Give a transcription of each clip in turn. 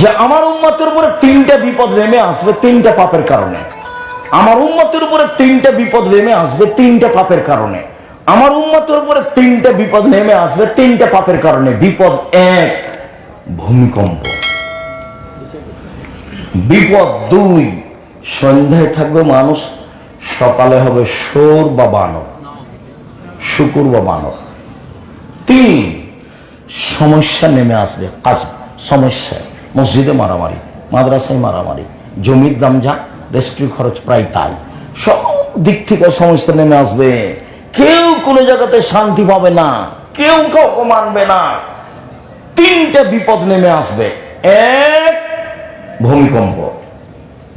যে আমার উম্মতের উপরে তিনটা বিপদ নেমে আসবে তিনটা পাপের কারণে। আমার উম্মতের উপরে তিনটা বিপদ নেমে আসবে তিনটা পাপের কারণে। আমার উম্মতের উপরে তিনটা বিপদ নেমে আসবে তিনটা পাপের কারণে। বিপদ এক, ভূমিকম্প। বিপদ দুই, সন্ধ্যায় থাকবে মানুষ, সকালে হবে সোর বা বানর, শুকুর বা বানর। তিন, সমস্যা নেমে আসবে, কাজ, সমস্যায়। মসজিদে মারামারি, মাদ্রাসায় মারামারি, জমির দাম যা রেস্ট্রি খরচ প্রায় তাই। সব দিক থেকে সমস্যা নেমে আসবে। কেউ কোনো জায়গাতে শান্তি পাবে না, কেউ কাউকে মানবে না। তিনটা বিপদ নেমে আসবে। এক, ভূমিকম্প।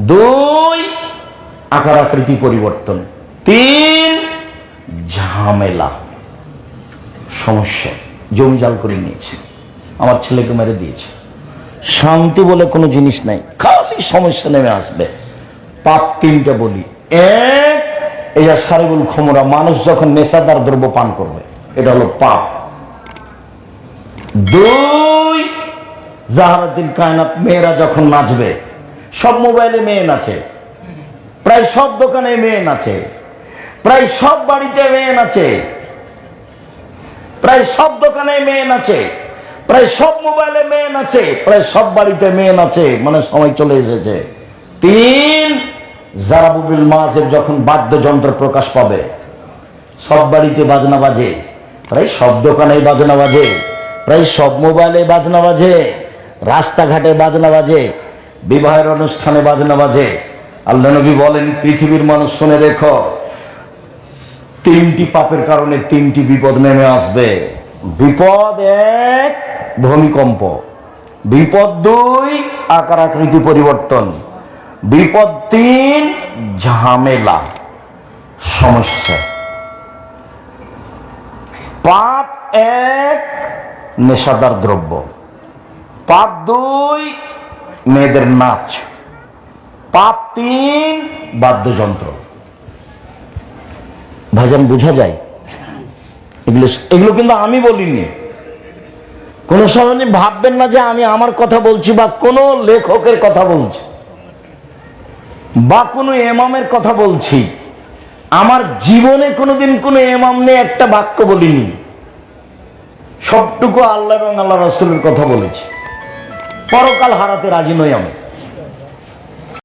দুই আকার আকৃতি পরিবর্তন। তিন, ঝামেলা। সমস্যা। জমি জাল করে নিয়েছে। আমার ছেলেকে মেরে দিয়েছে। শান্তি বলে কোনো জিনিস নাই। খালি সমস্যা নেমে আসবে। পাপ তিনটা বলি। এক যা সারিবুল ক্ষমরা মানুষ যখন নেশাদার দ্রব্য পান করবে, এটা হলো পাপ। দুই জাহারুদ্দিন কায়নাত, মেয়েরা যখন নাচবে, সব মোবাইলে মেয়ে নাচে। প্রায় সব দোকানে মেয়ে নাচে। প্রায় সব বাড়িতে মেয়ে নাচে। প্রায় সব দোকানে মেয়ে নাচে। প্রায় সব মোবাইলে মেন আছে, প্রায় সব বাড়িতে মেন আছে মানে সময় চলে এসেছে। তিন জারাবুবিল মাঝের যখন বাদ্যযন্ত্র প্রকাশ পাবে, সব বাড়িতে বাজনা বাজে, প্রায় সব দোকানে বাজনা বাজে, প্রায় সব মোবাইলে বাজনা বাজে, রাস্তাঘাটে বাজনা বাজে, বিবাহের অনুষ্ঠানে বাজনা বাজে। আল্লাহ নবী বলেন, পৃথিবীর মানুষ শুনে রেখো, তিনটি পাপের কারণে তিনটি বিপদ নেমে আসবে। বিপদ এক, ভূমিকম্প। বিপদ দুই আকার আকৃতি পরিবর্তন। বিপদ তিন, ঝামেলা, সমস্যা। পাপ এক, নেশাদার দ্রব্য। পাপ দুই, মেয়েদের নাচ। পাপ তিন, বাদ্যযন্ত্র। ভাইজান, বোঝা যায়? এগুলো এগুলো কিন্তু আমি বলিনি। কোন সময় ভাববেন না যে আমি আমার কথা বলছি বা কোনো লেখকের কথা বলছি বা কোনো এমামের কথা বলছি। আমার জীবনে কোনোদিন কোনো এমাম নিয়ে একটা বাক্য বলিনি। সবটুকু আল্লাহ এবং আল্লাহ রসুলের কথা বলেছি। পরকাল হারাতে রাজি নই আমি।